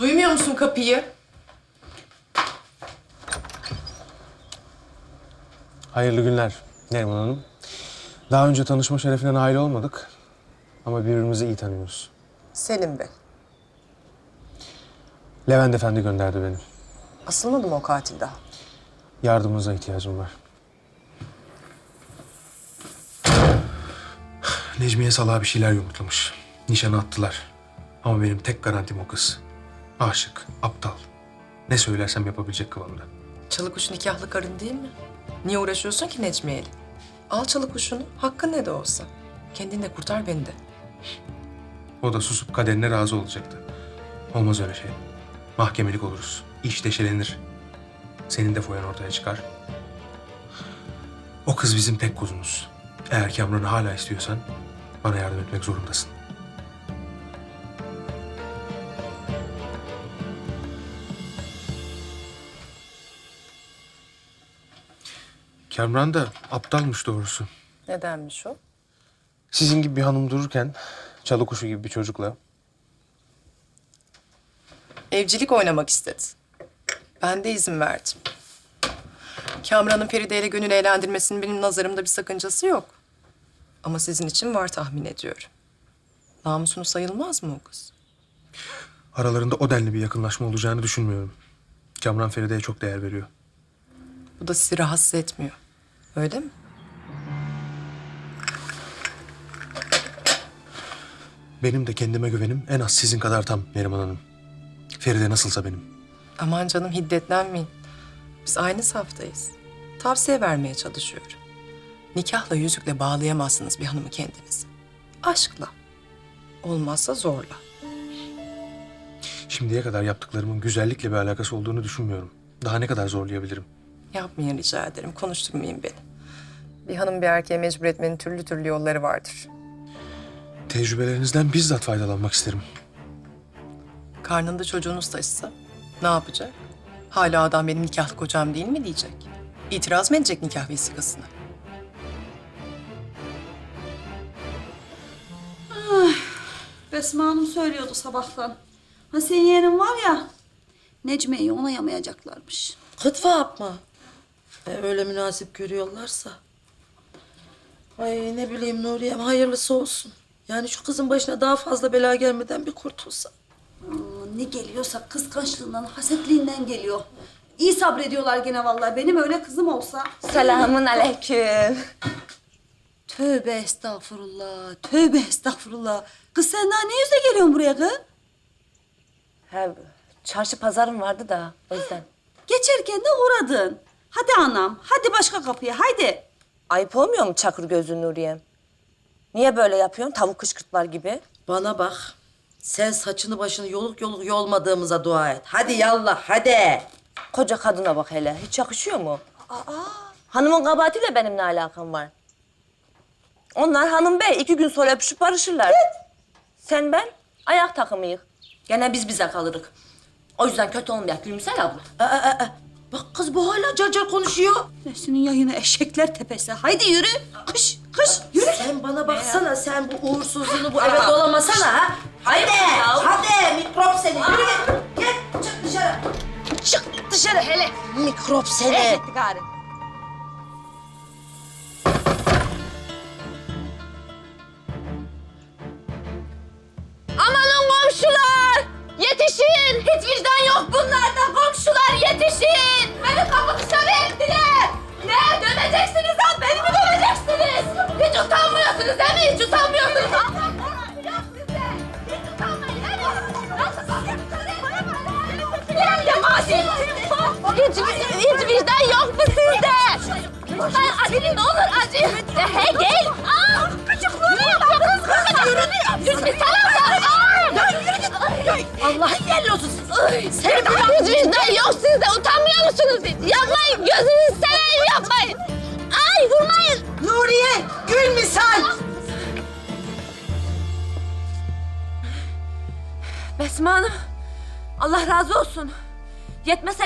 Duymuyor musun kapıyı? Hayırlı günler Neriman Hanım. Daha önce tanışma şerefine nail olmadık. Ama birbirimizi iyi tanıyoruz. Selim Bey. Levent Efendi gönderdi beni. Asılmadı mı o katil daha? Yardımınıza ihtiyacım var. Necmiye salağa bir şeyler yumurtlamış. Nişanı attılar. Ama benim tek garantim o kız. Aşık, aptal. Ne söylersem yapabilecek kıvamda. Çalı kuş nikahlı karın değil mi? Niye uğraşıyorsun ki Necmiye'yle? Al çalı kuşunu, hakkın ne de olsa. Kendini de kurtar beni de. O da susup kaderine razı olacaktı. Olmaz öyle şey. Mahkemelik oluruz. İş deşelenir. Senin de foyan ortaya çıkar. O kız bizim tek kuzumuz. Eğer Kamran'ı hala istiyorsan bana yardım etmek zorundasın. Kamran da aptalmış doğrusu. Nedenmiş o? Sizin gibi bir hanım dururken çalı kuşu gibi bir çocukla Evcilik oynamak istedi. Ben de izin verdim. Kamran'ın Feride ile gönül eğlendirmesinin benim nazarımda bir sakıncası yok. Ama sizin için var tahmin ediyorum. Namusunu sayılmaz mı o kız? aralarında o denli bir yakınlaşma olacağını düşünmüyorum. Kamran Feride'ye çok değer veriyor. Bu da sizi rahatsız etmiyor. Öyle mi? Benim de kendime güvenim en az sizin kadar tam Neriman Hanım. Feride nasılsa benim. Aman canım hiddetlenmeyin. Biz aynı saftayız. Tavsiye vermeye çalışıyorum. Nikahla yüzükle bağlayamazsınız bir hanımı kendinize. Aşkla. Olmazsa zorla. Şimdiye kadar yaptıklarımın güzellikle bir alakası olduğunu düşünmüyorum. Daha ne kadar zorlayabilirim? Yapmayın rica ederim. Konuşturmayın beni. Bir hanım bir erkeğe mecbur etmenin türlü türlü yolları vardır. Tecrübelerinizden bizzat faydalanmak isterim. Karnında çocuğunuz taşısa ne yapacak? Hala adam benim nikahlı kocam değil mi diyecek. İtiraz mı edecek nikah vesikasına? Besma Hanım söylüyordu sabahtan. Ha senin yeğenin var ya, Necmiye'yi onayamayacaklarmış. Kıtfa yapma. E, öyle münasip görüyorlarsa. Ay ne bileyim Nuriye'm hayırlısı olsun. Yani şu kızın başına daha fazla bela gelmeden bir kurtulsa. Aa, ne geliyorsa kıskançlığından, hasetliğinden geliyor. İyi sabrediyorlar gene vallahi. Benim öyle kızım olsa. Selamun aleyküm. Tövbe estağfurullah, tövbe estağfurullah. Kız sen daha ne yüzle geliyorsun buraya kız? He, çarşı pazarım vardı da o yüzden. Geçerken de uğradın. Hadi anam, hadi başka kapıya, hadi. Ayıp olmuyor mu çakır gözlü Nuriye'm? Niye böyle yapıyorsun tavuk kışkırtlar gibi? Bana bak. Sen saçını başını yoluk yoluk yolmadığımıza dua et. Hadi yallah hadi. Koca kadına bak hele. Hiç yakışıyor mu? Aa. Hanımın kabahatiyle benim ne alakam var? Onlar hanım bey iki gün sonra öpüşüp barışırlar. Sen ben ayak takımıyık. Gene biz bize kalırık. O yüzden kötü olmayak Gülümsel abla. Aa, aa, aa. Bak kız bu hala car car konuşuyor. Senin yayını eşekler tepesi. Haydi yürü. Kış, kış, yürü. Sen bana baksana sen bu uğursuzluğunu bu eve dolamasana ha. Hadi hadi mikrop seni. Yürü git. Gel çık dışarı. Çık dışarı hele. Mikrop seni. Etti gari. Amanın komşular! Yetişin! Hiç vicdan Hiç, hiç vicdan yok mu sizde? Ben acıyın ne olur. Ya he gel. Aa, küçük ne yapıyorsunuz? Kız yürü. Yürü bir selam ver. Aa, yürü git. Allah'ın yerli olsun. Sen hiç vicdan yok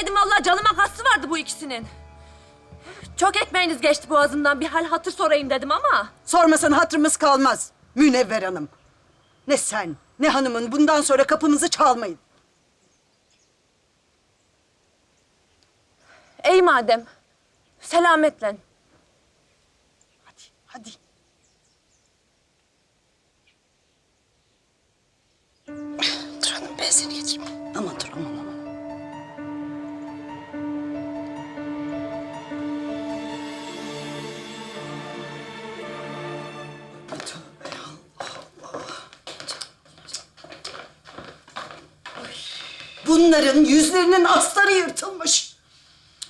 Yeseydim vallahi canıma kastı vardı bu ikisinin. Çok ekmeğiniz geçti boğazımdan. Bir hal hatır sorayım dedim ama. Sormasan hatırımız kalmaz Münevver Hanım. Ne sen ne hanımın bundan sonra kapımızı çalmayın. Ey madem. Selametle. Hadi hadi. Dur hanım ben seni getireyim. Aman Bunların yüzlerinin astarı yırtılmış.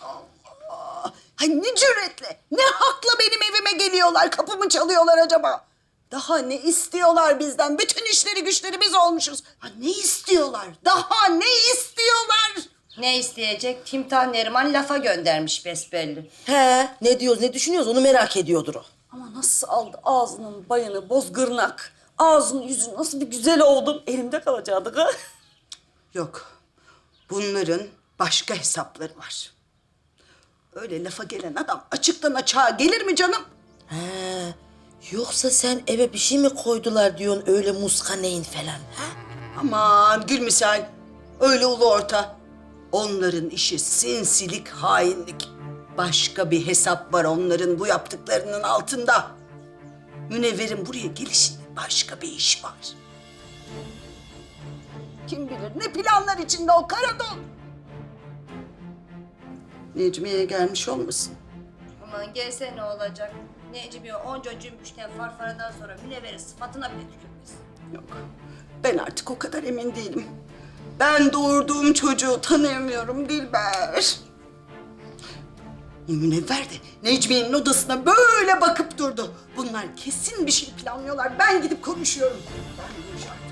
Allah! Ay ne cüretle, ne hakla benim evime geliyorlar, kapımı çalıyorlar acaba? Daha ne istiyorlar bizden? Bütün işleri güçleri biz olmuşuz. Ha, ne istiyorlar? Daha ne istiyorlar? Ne isteyecek? Timtah Neriman lafa göndermiş besbelli. He ne diyoruz ne düşünüyoruz onu merak ediyordur o. Ama nasıl aldı ağzının bayını bozgırnak. Ağzın yüzün nasıl bir güzel oldum. Elimde kalacaktı ha. Yok. Bunların başka hesapları var. Öyle lafa gelen adam açıktan açığa gelir mi canım? He yoksa sen eve bir şey mi koydular diyorsun öyle muska neyin falan ha? Aman gül misal. Öyle ulu orta. Onların işi sinsilik, hainlik. Başka bir hesap var onların bu yaptıklarının altında. Münevver'in buraya gelişinde başka bir iş var. Kim bilir ne planlar içinde o Karadon. Necmiye'ye gelmiş olmasın? Aman gelse ne olacak? Necmi onca cümbüşten farfaradan sonra münevverin sıfatına bile tükürmez. Yok. Ben artık o kadar emin değilim. Ben doğurduğum çocuğu tanıyamıyorum Dilber. Münevver de Necmiye'nin odasına böyle bakıp durdu. Bunlar kesin bir şey planlıyorlar. Ben gidip konuşuyorum. Ben açık.